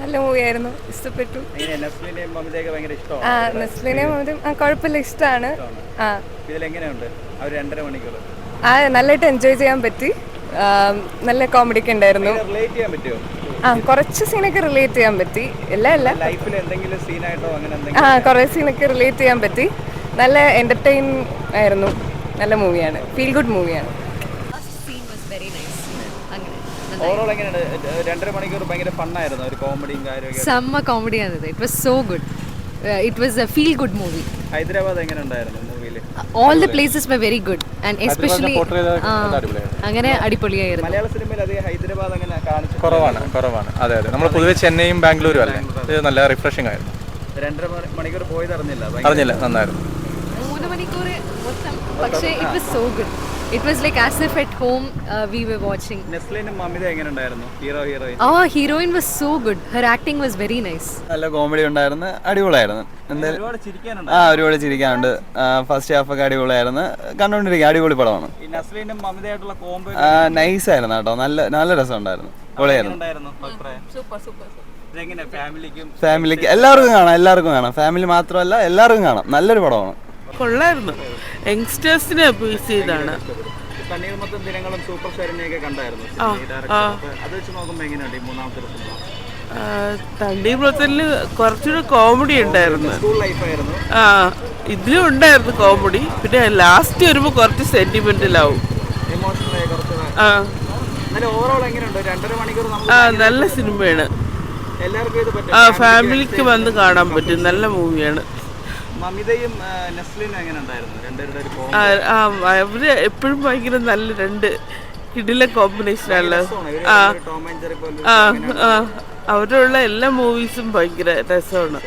നല്ല മൂവിയായിരുന്നു ഇഷ്ടപ്പെട്ടു. എങ്ങനെ? നസ്ലിനെയും മമതയും ആ ആ കുഴപ്പമില്ല ഇഷ്ടമാണ്. ആ. ആ നല്ലതായിട്ട് എൻജോയ് ചെയ്യാൻ പറ്റി. ആ, നല്ല കോമഡിക്ക് ഉണ്ടായിരുന്നു. റിലേറ്റ് ചെയ്യാൻ പറ്റുമോ ആ കുറച്ച് സീനൊക്കെ റിലേറ്റ് ചെയ്യാൻ പറ്റി. എല്ലാം അല്ല ലൈഫിൽ എന്തെങ്കിലും സീനായിട്ടോ അങ്ങനെ ആ എന്തെങ്കിലും? കുറേ സീനൊക്കെ റിലേറ്റ് ചെയ്യാൻ പറ്റി. നല്ല എന്റർടൈൻ ആയിരുന്നു. നല്ല മൂവിയാണ് ഫീൽ ഗുഡ് മൂവിയാണ് നൈസ് അങ്ങനെ ഓവറോൾ എങ്ങനെയുണ്ട്? ഏഹ് രണ്ടര മണിക്കൂർ ഭയങ്കര ഫണ്ണായിരുന്നു. ഒരു കോമഡിയും കാര്യമൊക്കെ സെമ്മ കോമഡിയാണിത് it was so good it was a feel good movie Hyderabad എങ്ങനെ ഉണ്ടായിരുന്നു മൂവിയിൽ all the places were very good and especially അങ്ങനെ അടിപൊളിയായിരുന്നു. മലയാള സിനിമയിൽ അധികം ഹൈദരാബാദ് അങ്ങനെ കാണിച്ചു കുറവാണ് കുറവാണ്. അതെ അതെ. നമ്മൾ പൊതുവെ ചെന്നൈയും ബാംഗ്ലൂരും അല്ലേ? ഇത് നല്ല റിഫ്രഷിംഗ് ആയിരുന്നു. രണ്ടര മണി- മണിക്കൂർ പോയത് അറിഞ്ഞില്ല അറിഞ്ഞില്ല നന്നായിരുന്നു. മൂന്ന് മണിക്കൂർ പക്ഷേ it was so good it was like as if at home we were watching നെസ്ലിനും Mamitha എങ്ങനെ ഉണ്ടായിരുന്നു ഹീറോ ഹീറോയിൻ ആ heroine was so good her acting was very nice നല്ല കോമഡി ഉണ്ടായിരുന്നു. അടിപൊളിയായിരുന്നു. എന്തായാലും ആ ഒരുപാട് ചിരിക്കാനുണ്ട്. ഫസ്റ്റ് ഹാഫ് ഒക്കെ അടിപൊളിയായിരുന്നു. കണ്ടോണ്ടിരിക്കുക. അടിപൊളി പടമാണ്. നൈസ് ആയിരുന്നു കേട്ടോ. നല്ല നല്ല രസമുണ്ടായിരുന്നു. പൊളിയായിരുന്നു ഫാമിലിക്ക് എല്ലാവർക്കും കാണാം. എല്ലാവർക്കും കാണാം. ഫാമിലി മാത്രമല്ല എല്ലാവർക്കും കാണാം. നല്ലൊരു പടമാണ്. കൊള്ളായിരുന്നു. യങ്സ്റ്റേഴ്സിനെ അബ്യൂസ് ചെയ്താണ്. തണ്ണീർമത്തം ദിനങ്ങളും സൂപ്പർ കണ്ടായിരുന്നു. അത് വെച്ച് നോക്കുമ്പോൾ എങ്ങനെയുണ്ട് ഈ മൂന്നാമത്തെ തണ്ണീർമത്തലിൽ കുറച്ചുകൂടെ കോമഡി ഉണ്ടായിരുന്നു. ആ ഇതിലും ഉണ്ടായിരുന്നു കോമഡി പിന്നെ ലാസ്റ്റ് വരുമ്പോൾ കുറച്ച് സെന്റിമെന്റലാവും ആ. ആ. നല്ല സിനിമയാണ് ആ ഫാമിലിക്ക് വന്ന് കാണാൻ പറ്റും. നല്ല മൂവിയാണ് മമിതയും ആ, നസ്ലിനും എങ്ങനെ ഉണ്ടായിരുന്നു രണ്ടുപേരുടെ ഒരു കോമ്പോ ആ ആ, അവർ എപ്പോഴും ഭയങ്കര നല്ല രണ്ട് കിടില ജെറി ആ ആ അവരുള്ള എല്ലാ മൂവീസും ഭയങ്കര രസമാണ്.